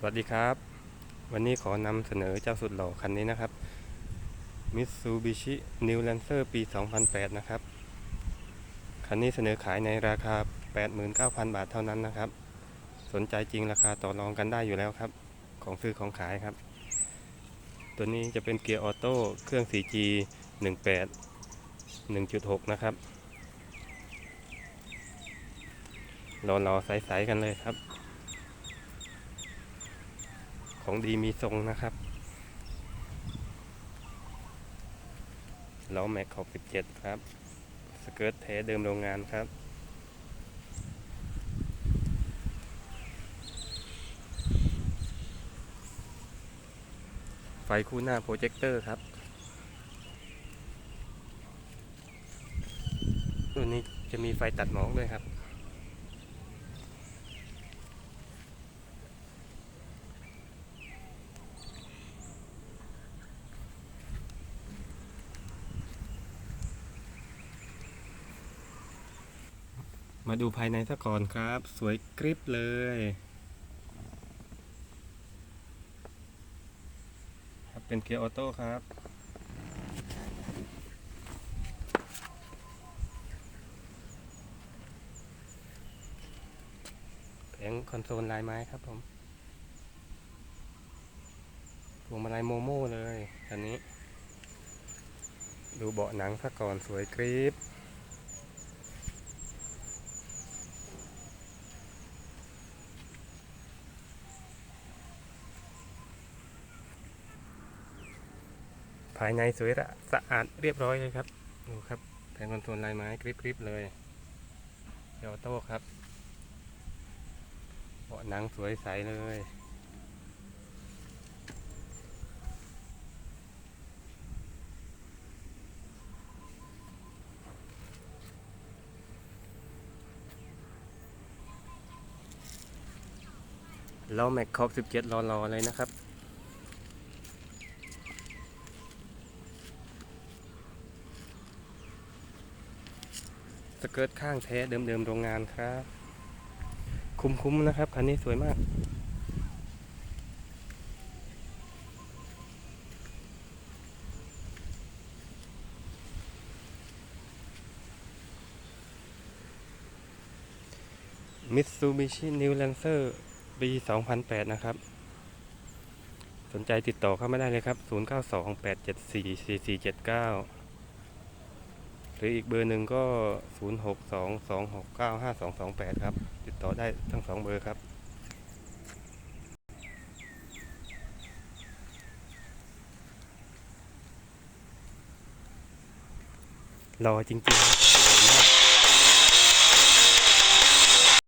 สวัสดีครับ วันนี้ขอนำเสนอเจ้าสุดหล่อคันนี้นะครับ Mitsubishi New Lancer ปี 2008 นะครับ คันนี้เสนอขายในราคา 89,000 บาทเท่านั้นนะครับ สนใจจริงราคาต่อรองกันได้อยู่แล้วครับ ของซื้อของขายครับ ตัวนี้จะเป็นเกียร์ออโต้เครื่อง 4G 18 1.6 นะครับรอๆใสๆกันเลยครับ ของดีมีทรงนะครับล้อแม็กขอบ17 ครับ สเกิร์ตแท้เดิมโรงงานครับ ไฟคู่หน้าโปรเจคเตอร์ครับตัวนี้จะมีไฟตัดหมอกด้วยครับ มาดูภายในซะก่อนครับ สวยกริบเลย ครับเป็นเกียร์ออโต้ครับ แผงคอนโซลลายไม้ครับผมพวงมาลัยโมโม่เลยอันนี้ ดูเบาะหนังซะก่อนสวยกริบ ภายในสวยละสะอาดเรียบร้อยเลยครับ ดูครับแผงคอนโซลลายไม้กริบๆเลยเอออโต้ครับเบาะหนังสวยใสเลยล้อแม็กครบ17รอรอเลยนะครับ สเกิร์ตข้างแท้เดิมๆโรงงานครับ คุ้มๆนะครับคันนี้สวยมาก Mitsubishi New Lancer ปี 2008 นะครับ สนใจติดต่อเข้ามาได้เลยครับ 0928744479 หรืออีกเบอร์หนึ่งก็ 0622695228 ครับ ติดต่อได้ทั้งสองเบอร์ครับรอจริงๆ